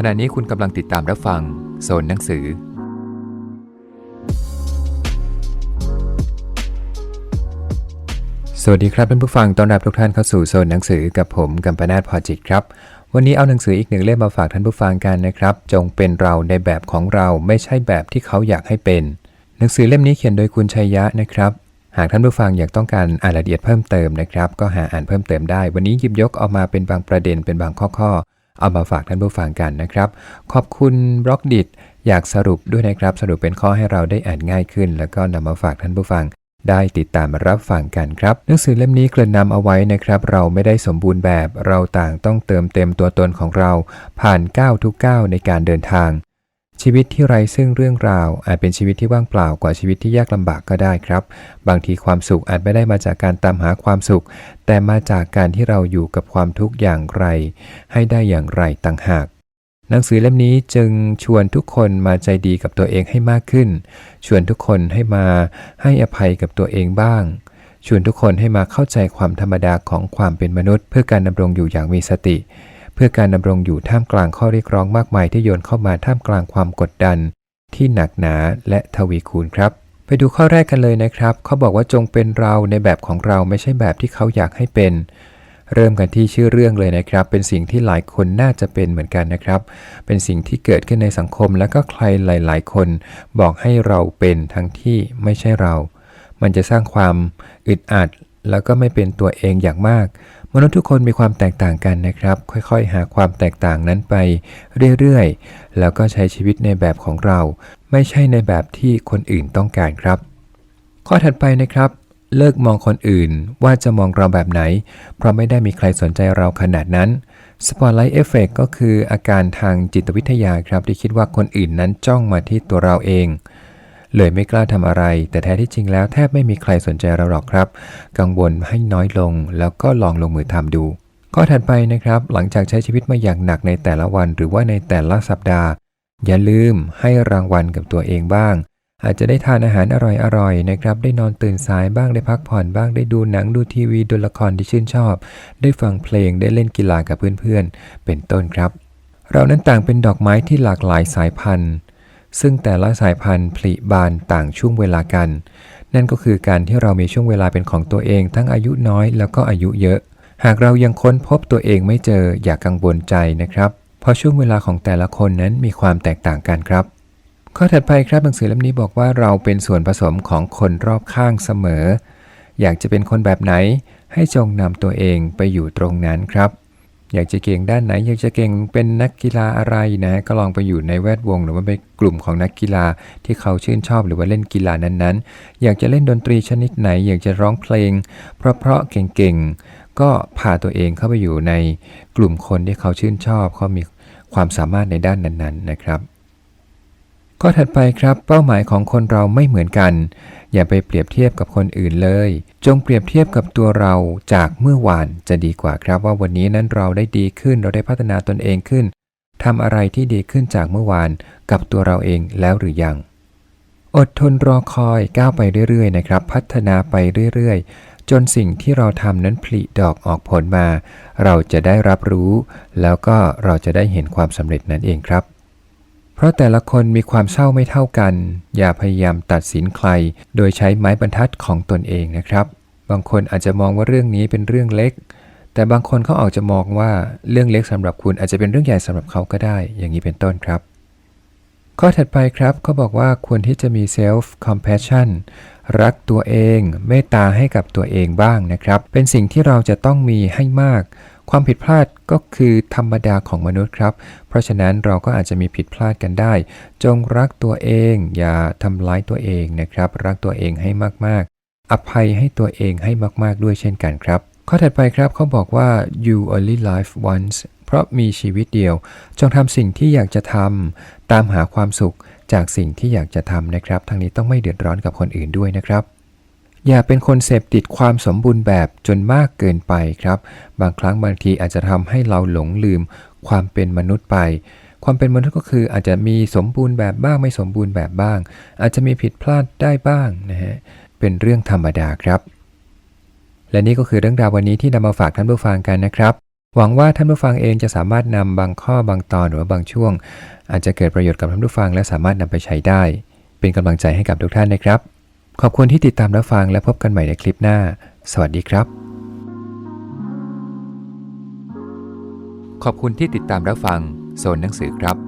ขณะนี้คุณกำลังติดตามรับฟังโซนหนังสือ สวัสดีครับท่านผู้ฟัง ต้อนรับทุกท่านเข้าสู่โซนหนังสือกับผมกัมปนาทพอจิตครับ วันนี้เอาหนังสืออีกหนึ่งเล่มมาฝากท่านผู้ฟังกันนะครับ จงเป็นเราในแบบของเราไม่ใช่แบบที่เขาอยากให้เป็น หนังสือเล่มนี้เขียนโดยคุณชัยยะนะครับหากท่านผู้ฟังอยากต้องการอ่านรายละเอียดเพิ่มเติมนะครับ ก็หาอ่านเพิ่มเติมได้ วันนี้หยิบยกเอามาเป็นบางประเด็นเป็นบางข้อๆ เอามาฝากท่านผู้ฟังกันนะครับ ขอบคุณบล็อกดิอยากสรุปด้วยนะครับ สรุปเป็นข้อให้เราได้อ่านง่ายขึ้น แล้วก็นำมาฝากท่านผู้ฟังได้ติดตามรับฟังกันครับ หนังสือเล่มนี้เกริ่นนำเอาไว้นะครับ เราไม่ได้สมบูรณ์แบบ เราต่างต้องเติมเต็มตัวตนของเรา ผ่านก้าวทุกก้าวในการเดินทาง ชีวิตที่ไร้ซึ่งเรื่องราว อาจเป็นชีวิตที่ว่างเปล่ากว่าชีวิตที่ยากลำบากก็ได้ครับ บางทีความสุขอาจไม่ได้มาจากการตามหาความสุข แต่มาจากการที่เราอยู่กับความทุกข์อย่างไร ให้ได้อย่างไรต่างหาก หนังสือเล่มนี้จึงชวนทุกคนมาใจดีกับตัวเองให้มากขึ้น ชวนทุกคนให้มาให้อภัยกับตัวเองบ้างชวนทุกคนให้มาเข้าใจความธรรมดาของความเป็นมนุษย์ เพื่อการดำรงอยู่อย่างมีสติ พื่อการดำรงอยู่ท่ามกลางข้อเรียกร้องมากมายที่โยนเข้ามาท่ามกลางความกดดัน ที่หนักหนาและทวีคูณครับ ไปดูข้อแรกกันเลยนะครับ เขาบอกว่าจงเป็นเราในแบบของเราไม่ใช่แบบที่เขาอยากให้เป็น เริ่มกันที่ชื่อเรื่องเลยนะครับ เป็นสิ่งที่หลายคนน่าจะเป็นเหมือนกันนะครับ เป็นสิ่งที่เกิดขึ้นในสังคม และก็ใครหลาย ๆ คนบอกให้เราเป็นทั้งที่ไม่ใช่เรา มันจะสร้างความอึดอัด แล้วก็ไม่เป็นตัวเองอย่างมาก มนุษย์ทุกคนมีความแตกต่างกันนะครับ ค่อยๆ หาความแตกต่างนั้นไปเรื่อยๆ แล้วก็ใช้ชีวิตในแบบของเรา ไม่ใช่ในแบบที่คนอื่นต้องการครับ ข้อถัดไปนะครับ เลิกมองคนอื่นว่าจะมองเราแบบไหน เพราะไม่ได้มีใครสนใจเราขนาดนั้น Spotlight Effect ก็คืออาการทางจิตวิทยาครับที่คิดว่าคนอื่นนั้นจ้องมาที่ตัวเราเอง เลยไม่กล้าทำอะไร แต่แท้ที่จริงแล้วแทบไม่มีใครสนใจเราหรอกครับ กังวลให้น้อยลง แล้วก็ลองลงมือทำดู ข้อถัดไปนะครับ หลังจากใช้ชีวิตมาอย่างหนักในแต่ละวัน หรือว่าในแต่ละสัปดาห์ อย่าลืมให้รางวัลกับตัวเองบ้าง อาจจะได้ทานอาหารอร่อยๆนะครับ ได้นอนตื่นสายบ้างได้พักผ่อนบ้างได้ดูหนังดูทีวีดูละครที่ชื่นชอบ ได้ฟังเพลงได้เล่นกีฬากับเพื่อนๆ เป็นต้นครับ เรานั้นต่างเป็นดอกไม้ที่หลากหลายสายพันธุ์ ซึ่งแต่ละสายพันธุ์ผลิบานต่างช่วงเวลากัน นั่นก็คือการที่เรามีช่วงเวลาเป็นของตัวเอง ทั้งอายุน้อยแล้วก็อายุเยอะ หากเรายังค้นพบตัวเองไม่เจออย่ากกังวลใจนะครับ เพราะช่วงเวลาของแต่ละคนนั้นมีความแตกต่างกันครับ ข้อถัดไปครับหนังสือเล่มนี้บอกว่าเราเป็นส่วนผสมของคนรอบข้างเสมอ อยากจะเป็นคนแบบไหน ให้จงนำตัวเองไปอยู่ตรงนั้นครับ อยากจะเก่งด้านไหน อยากจะเก่งเป็นนักกีฬาอะไรนะก็ลองไปอยู่ในแวดวง หรือว่าไปกลุ่มของนักกีฬาที่เขาชื่นชอบหรือว่าเล่นกีฬานั้นๆ อยากจะเล่นดนตรีชนิดไหน อยากจะร้องเพลง เพราะๆเก่งๆ ก็พาตัวเองเข้าไปอยู่ในกลุ่มคนที่เขาชื่นชอบเขามีความสามารถในด้านนั้นๆนะครับ ข้อถัดไปครับเป้าหมายของคนเราไม่เหมือนกัน อย่าไปเปรียบเทียบกับคนอื่นเลย จงเปรียบเทียบกับตัวเราจากเมื่อวานจะดีกว่าครับว่าวันนี้นั้นเราได้ดีขึ้นเราได้พัฒนาตนเองขึ้นทำอะไรที่ดีขึ้นจากเมื่อวานกับตัวเราเองแล้วหรือยัง อดทนรอคอยก้าวไปเรื่อยๆนะครับ พัฒนาไปเรื่อยๆ จนสิ่งที่เราทำนั้นผลิดอกออกผลมา เราจะได้รับรู้ แล้วก็เราจะได้เห็นความสำเร็จนั่นเองครับ เพราะแต่ละคนมีความเศร้าไม่เท่ากัน อย่าพยายามตัดสินใคร โดยใช้ไม้บรรทัดของตนเองนะครับ บางคนอาจจะมองว่าเรื่องนี้เป็นเรื่องเล็ก แต่บางคนเขาออกจะมองว่าเรื่องเล็กสำหรับคุณอาจจะเป็นเรื่องใหญ่สำหรับเขาก็ได้ อย่างนี้เป็นต้นครับ ข้อถัดไปครับเขาบอกว่าควรที่จะมี self compassion รักตัวเอง เมตตาให้กับตัวเองบ้างนะครับ เป็นสิ่งที่เราจะต้องมีให้มาก ความผิดพลาดก็คือธรรมดาของมนุษย์ครับ เพราะฉะนั้นเราก็อาจจะมีผิดพลาดกันได้ จงรักตัวเอง อย่าทำร้ายตัวเองนะครับ รักตัวเองให้มากๆ อภัยให้ตัวเองให้มากๆด้วยเช่นกันครับ ข้อถัดไปครับเขาบอกว่า you only live once เพราะมีชีวิตเดียว จงทำสิ่งที่อยากจะทำตามหาความสุขจากสิ่งที่อยากจะทำนะครับ ทางนี้ต้องไม่เดือดร้อนกับคนอื่นด้วยนะครับ อย่าเป็นคนเสพติดความสมบูรณ์แบบจนมากเกินไปครับ บางครั้งบางทีอาจจะทำให้เราหลงลืมความเป็นมนุษย์ไป ความเป็นมนุษย์ก็คืออาจจะมีสมบูรณ์แบบบ้างไม่สมบูรณ์แบบบ้าง อาจจะมีผิดพลาดได้บ้างนะฮะ เป็นเรื่องธรรมดาครับ และนี่ก็คือเรื่องราววันนี้ที่นำมาฝากท่านผู้ฟังกันนะครับ หวังว่าท่านผู้ฟังเองจะสามารถนำบางข้อบางตอนหรือว่าบางช่วง อาจจะเกิดประโยชน์กับท่านผู้ฟังและสามารถนำไปใช้ได้ เป็นกำลังใจให้กับทุกท่านนะครับ ขอบคุณที่ติดตามรับฟังและพบกันใหม่ในคลิปหน้า สวัสดีครับ ขอบคุณที่ติดตามรับฟังโซนหนังสือครับ